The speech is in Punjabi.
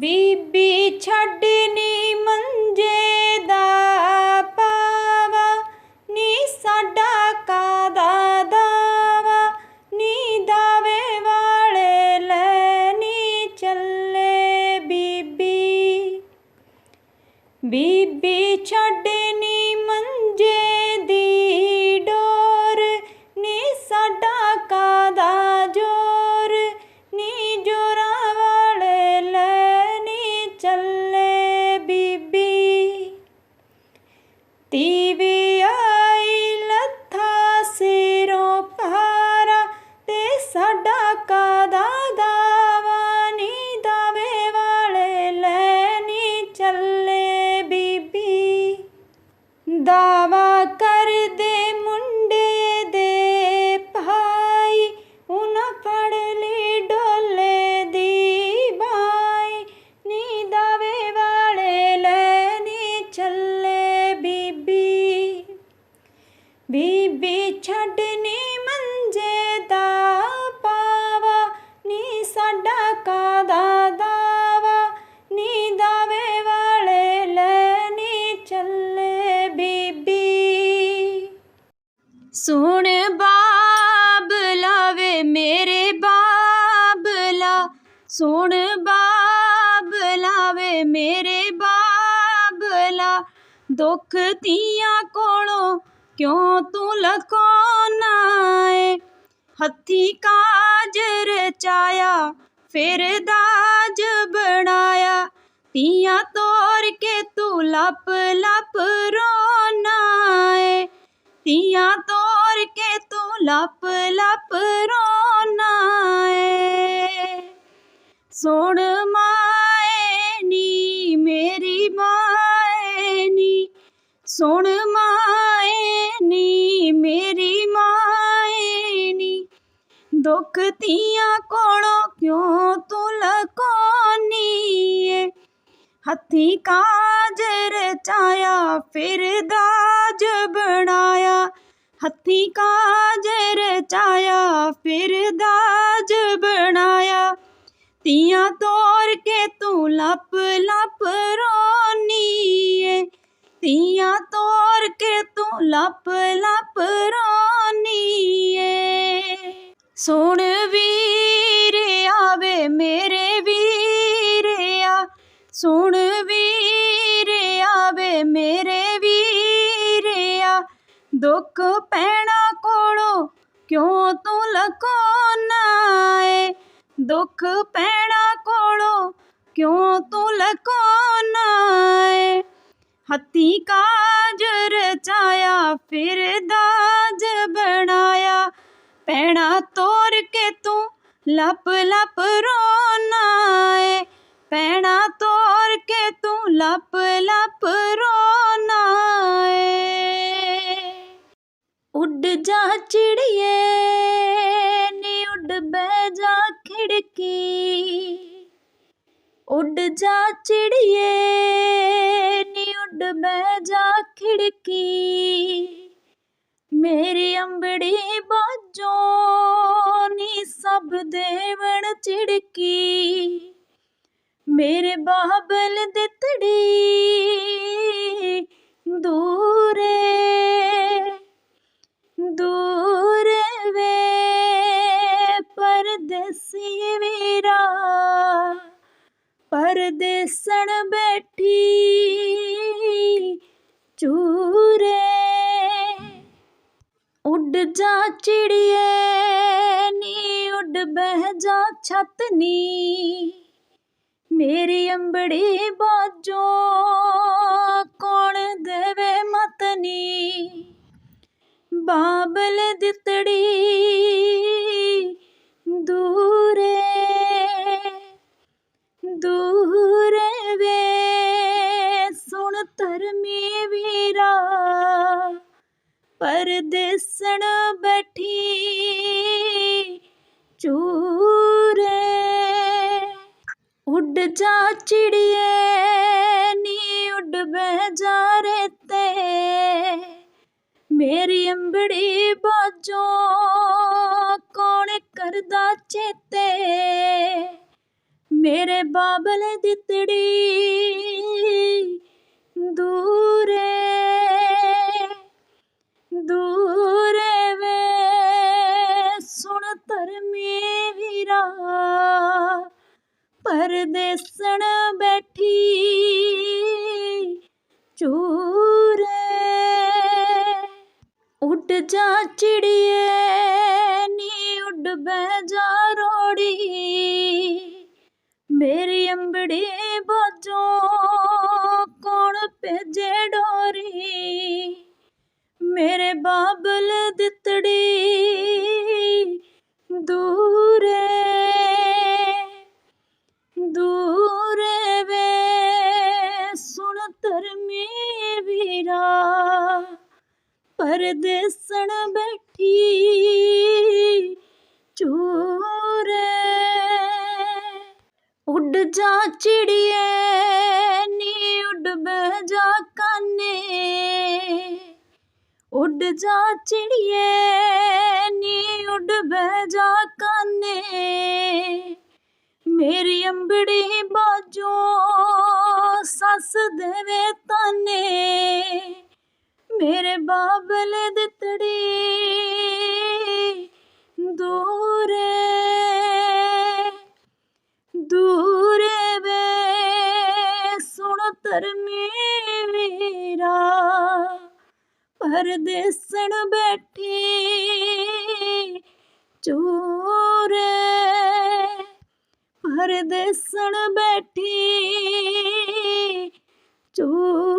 ਬੀਬੀ ਛੱਡਨੀ ਮੰਜੇ ਬੀਬੀ ਛੱਡਨੀ ਮੰਜੇ ਦਾ ਪਾਵਾ, ਨੀ ਸਾਡਾ ਕਾਦਾ ਦਾਵਾ, ਨੀ ਦਾਵੇ ਵਾਲੇ ਲੈ ਨੀ ਚੱਲੇ ਬੀਬੀ। ਸੁਣ ਬਾਬਲਾ ਵੇ ਮੇਰੇ ਬਾਬਲਾ, ਸੁਣ ਬਾਬਲਾ ਵੇ ਮੇਰੇ ਬਾਬਲਾ, ਦੁੱਖ ਤੀਆਂ ਕੋਲੋਂ ਕਿਉਂ ਤੂੰ ਲਕੋਨਾ ਏ ਹੱਥੀ ਕਾਜ ਰਚਾਇਆ ਫਿਰ ਦਾਜ ਬਣਾਇਆ ਤੀਆਂ ਤੋਰ ਕੇ ਤੂੰ ਲੱਪ ਲੱਪ ਰੋਨਾ ਏ ਤੀਆਂ ਤੋਰ ਕੇ ਤੂੰ ਲੱਪ ਦੁੱਖ ਤੀਆਂ ਕੋਲੋਂ ਕਿਉਂ ਤੂੰ ਲਕੋਨੀ ਏ ਹੱਥੀ ਕਾਜ ਰਚਾਇਆ, ਫਿਰ ਦਾਜ ਬਣਾਇਆ। ਹੱਥੀ ਕਾਜ ਰਚਾਇਆ, ਫਿਰ ਦਾਜ ਬਣਾਇਆ। ਤੀਆਂ ਤੋਰ ਕੇ ਤੂੰ ਲੱਪ ਲੱਪ ਰੋਨੀ ਏ ਤੀਆਂ ਤੋਰ ਕੇ ਤੂੰ ਲੱਪ ਲੱਪ ਰੋਨੀ ਸੁਣ ਵੀਰ ਆਵੇ ਮੇਰੇ ਵੀਰਿਆ ਸੁਣ ਵੀਰ ਆਵੇ ਮੇਰੇ ਵੀਰਿਆ ਦੁੱਖ ਪੈਣਾ ਕੋਲੋਂ ਕਿਉਂ ਤੂੰ ਲਕੋਨਾ ਏ? ਦੁੱਖ ਪੈਣਾ ਕੋਲੋਂ ਕਿਉਂ ਤੂੰ ਲਕੋਨਾ ਏ? ਹੱਥੀ ਕਾਜ ਰਚਾਇਆ ਫਿਰ ਦਾਜ ਬਣਾਇਆ। ਪੈਣਾ ਤੋਰ ਕੇ ਤੂੰ ਲੱਪ ਲੱਪ ਰੋਣਾ ਏ। ਪੈਣਾ ਤੋਰ ਕੇ ਤੂੰ ਲੱਪ ਲੱਪ ਰੋਣਾ ਏ। ਉੱਡ ਜਾ ਚਿੜੀਏ, ਨੀ ਉੱਡ ਬਹਿ ਜਾ ਖਿੜਕੀ। ਉੱਡ ਜਾ ਚਿੜੀਏ, ਨੀ ਉੱਡ ਬਹਿ ਜਾ ਖਿੜਕੀ। ਮੇਰੀ ਅੰਬੜੀ ਬਾਜੋ ਨੀ ਸਭ ਦੇਵਣ ਚਿੜਕੀ ਮੇਰੇ ਬਾਬਲ ਦਿੱਤੜੀ ਦੂਰੇ, ਦੂਰ ਵੇ ਪਰਦੇਸੀ ਵੀਰਾ। ਪਰਦੇਸਣ ਬੈਠੀ ਚੂਰੇ ਉੱਡ ਜਾ ਚਿੜੀਏ, ਨੀ ਉੱਡ ਬਹਿ ਜਾ ਛੱਤ ਨੀ ਮੇਰੀ ਅੰਬੜੀ ਬਾਜੋ, ਕੌਣ ਦੇਵੇ ਮਤਨੀ? ਬਾਬਲ ਦਿੱਤੜੀ ਦੂਰੇ ਦੂਰੇ ਵੇ, ਸੁਣ ਧਰਮੀ ਪਰਦੇਸਣ ਬੈਠੀ ਚੂਰੇ ਉੱਡ ਜਾ ਚਿੜੀਏ, ਨੀ ਉੱਡ ਬਹਿ ਜਾ ਰੇਤੇ। ਮੇਰੀ ਅੰਬੜੀ ਬਾਜੋ, ਕੌਣ ਕਰਦਾ ਚੇਤੇ? ਮੇਰੇ ਬਾਬਲ ਦਿੱਤੜੀ ਦੂਰੇ ਦੂਰੇ ਵੇ। ਸੁਣ ਧਰਮੀ ਵੀਰਾ, ਪਰਦੇਸਣ ਬੈਠੀ ਚੂਰੇ। ਉੱਡ ਜਾ ਚਿੜੀਏ, ਨੀ ਉੱਡ ਬਹਿ ਜਾ ਰੋੜੀ। ਮੇਰੀ ਅੰਬੜੀ ਬਾਜੋ ਕੌਣ ਭੇਜੇ ਡੋਰੀ? ਬਾਬਲ ਦਿੱਤੜੀ ਦੂਰੇ ਦੂਰੇ ਵੇ ਸੁਣ ਧਰਮੀ ਵੀਰਾ, ਪਰਦੇਸਣ ਬੈਠੀ ਚੂਰੇ। ਉੱਡ ਜਾ ਚਿੜੀਏ, ਨੀ ਉੱਡ ਬਹਿ ਜਾ ਕਾਨੇ ਉੱਡ ਜਾ ਚਿੜੀਏ, ਨੀ ਉੱਡ ਬਹਿ ਜਾ ਮੇਰੀ ਅੰਬੜੀ ਬਾਜੋ, ਸੱਸ ਦੇਵੇ ਤਾਨੇ। ਮੇਰੇ ਬਾਬਲ ਦਿੱਤੜੀ ਦੂਰੇ ਦੂਰੇ ਵੇ ਸੁਣ ਧਰਮੀ ਪਰਦੇਸਣ ਬੈਠੀ ਚੂਰੇ ਪਰਦੇਸਣ ਬੈਠੀ ਚੂਰੇ